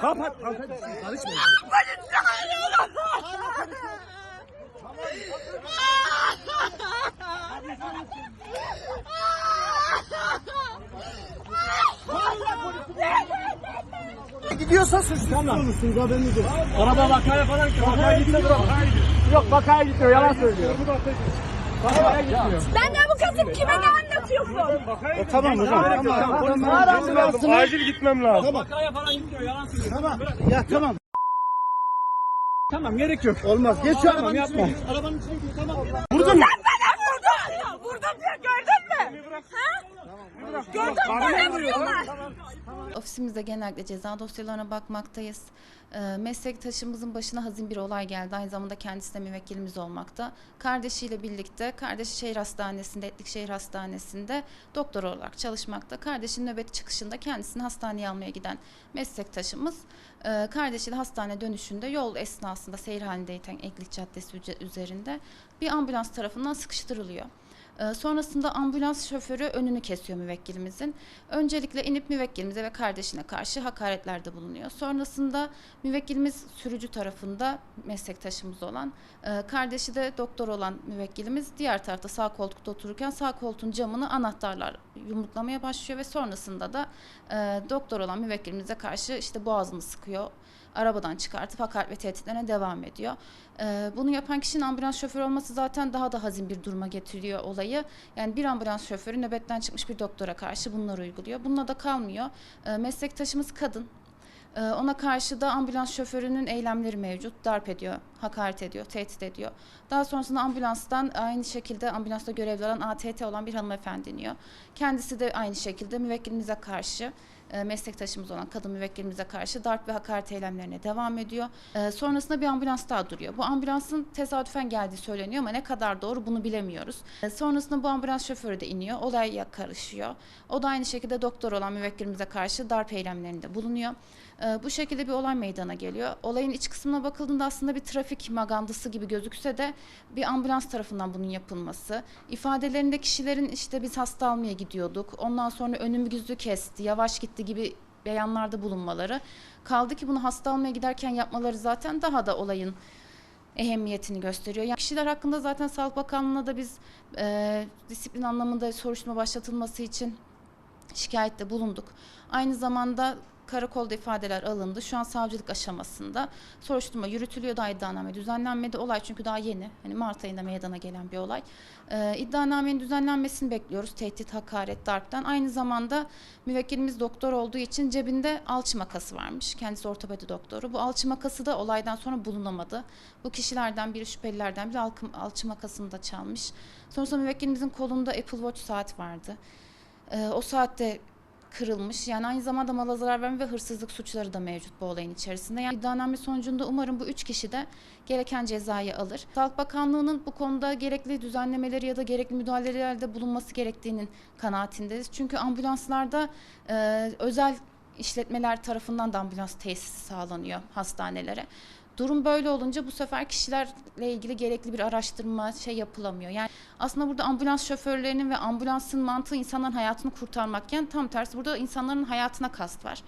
Kapat. Kapat. Karışma. Gidiyorsa suçlu olursunuz haberiniz olsun. Araba vakaya falan gidiyor. Vakaya gitmiyor. Yok vakaya gitmiyor. Yalan söylüyor. Vakaya gitmiyor. Ben avukatım kime ne anlatıyorsun? E, tamam hocam. Tamam. Tamam. Acil gitmem lazım. Vakaya falan gitmiyor. Yalan söylüyor. Tamam. Ya tamam. Tamam gerek yok. Olmaz. Geç şu arabanın yapma. içine gir. Arabanın içine gir tamam. Vurdun mu? Bana vurdun. Vurdum diye gördün mü? Ha? Gördün mü? Öyle vuruyorlar. Ofisimizde genellikle ceza dosyalarına bakmaktayız. Ee, meslektaşımızın başına hazin bir olay geldi. Aynı zamanda kendisi de müvekkilimiz olmakta. Kardeşiyle birlikte, kardeşi şehir hastanesinde, Etlik Şehir Hastanesi'nde doktor olarak çalışmakta. Kardeşinin nöbet çıkışında kendisini hastaneye almaya giden meslektaşımız, e, kardeşiyle hastane dönüşünde yol esnasında seyir halindeyken Eklik Caddesi üze- üzerinde bir ambulans tarafından sıkıştırılıyor. Ee, Sonrasında ambulans şoförü önünü kesiyor müvekkilimizin. Öncelikle inip müvekkilimize ve kardeşine karşı hakaretlerde bulunuyor. Sonrasında müvekkilimiz sürücü tarafında meslektaşımız olan, e, kardeşi de doktor olan müvekkilimiz diğer tarafta sağ koltukta otururken sağ koltuğun camını anahtarlar yumruklamaya başlıyor ve sonrasında da e, doktor olan müvekkilimize karşı işte boğazını sıkıyor. Arabadan çıkartıp hakaret ve tehditlerine devam ediyor. Ee, bunu yapan kişinin ambulans şoförü olması zaten daha da hazin bir duruma getiriyor olayı. Yani bir ambulans şoförü nöbetten çıkmış bir doktora karşı bunları uyguluyor. Bununla da kalmıyor. Ee, meslektaşımız kadın. Ee, ona karşı da ambulans şoförünün eylemleri mevcut. Darp ediyor, hakaret ediyor, tehdit ediyor. Daha sonrasında ambulanstan aynı şekilde ambulansta görevli olan ATT olan bir hanımefendi iniyor. Kendisi de aynı şekilde müvekkilimize karşı e, meslektaşımız olan kadın müvekkilimize karşı darp ve hakaret eylemlerine devam ediyor. E, sonrasında bir ambulans daha duruyor. Bu ambulansın tesadüfen geldiği söyleniyor ama ne kadar doğru bunu bilemiyoruz. E, sonrasında bu ambulans şoförü de iniyor. Olaya karışıyor. O da aynı şekilde doktor olan müvekkilimize karşı darp eylemlerinde bulunuyor. E, bu şekilde bir olay meydana geliyor. Olayın iç kısmına bakıldığında aslında bir trafik magandası gibi gözükse de bir ambulans tarafından bunun yapılması. İfadelerinde kişilerin işte biz hasta almaya gidiyorduk. Ondan sonra önümüzü kesti, yavaş gitti gibi beyanlarda bulunmaları. Kaldı ki bunu hasta almaya giderken yapmaları zaten daha da olayın ehemmiyetini gösteriyor. Yani kişiler hakkında zaten Sağlık Bakanlığı'na da biz e, disiplin anlamında soruşturma başlatılması için şikayette bulunduk. Aynı zamanda karakolda ifadeler alındı. Şu an savcılık aşamasında soruşturma yürütülüyor. Daha iddianame düzenlenmedi. Olay çünkü daha yeni. Hani Mart ayında meydana gelen bir olay. Ee, iddianamenin düzenlenmesini bekliyoruz. Tehdit, hakaret, darptan. Aynı zamanda müvekkilimiz doktor olduğu için cebinde alçı makası varmış. Kendisi ortopedi doktoru. Bu alçı makası da olaydan sonra bulunamadı. Bu kişilerden biri şüphelilerden biri alçı makasını da çalmış. Sonrasında müvekkilimizin kolunda Apple Watch saat vardı. Ee, o saatte kırılmış. Yani aynı zamanda mala zarar verme ve hırsızlık suçları da mevcut bu olayın içerisinde. Yani iddianame sonucunda umarım bu üç kişi de gereken cezayı alır. Sağlık Bakanlığı'nın bu konuda gerekli düzenlemeleri ya da gerekli müdahalelerde bulunması gerektiğinin kanaatindeyiz. Çünkü ambulanslarda e, özel işletmeler tarafından da ambulans tesisi sağlanıyor hastanelere. Durum böyle olunca bu sefer kişilerle ilgili gerekli bir araştırma şey yapılamıyor. Yani aslında burada ambulans şoförlerinin ve ambulansın mantığı insanların hayatını kurtarmakken tam tersi burada insanların hayatına kast var.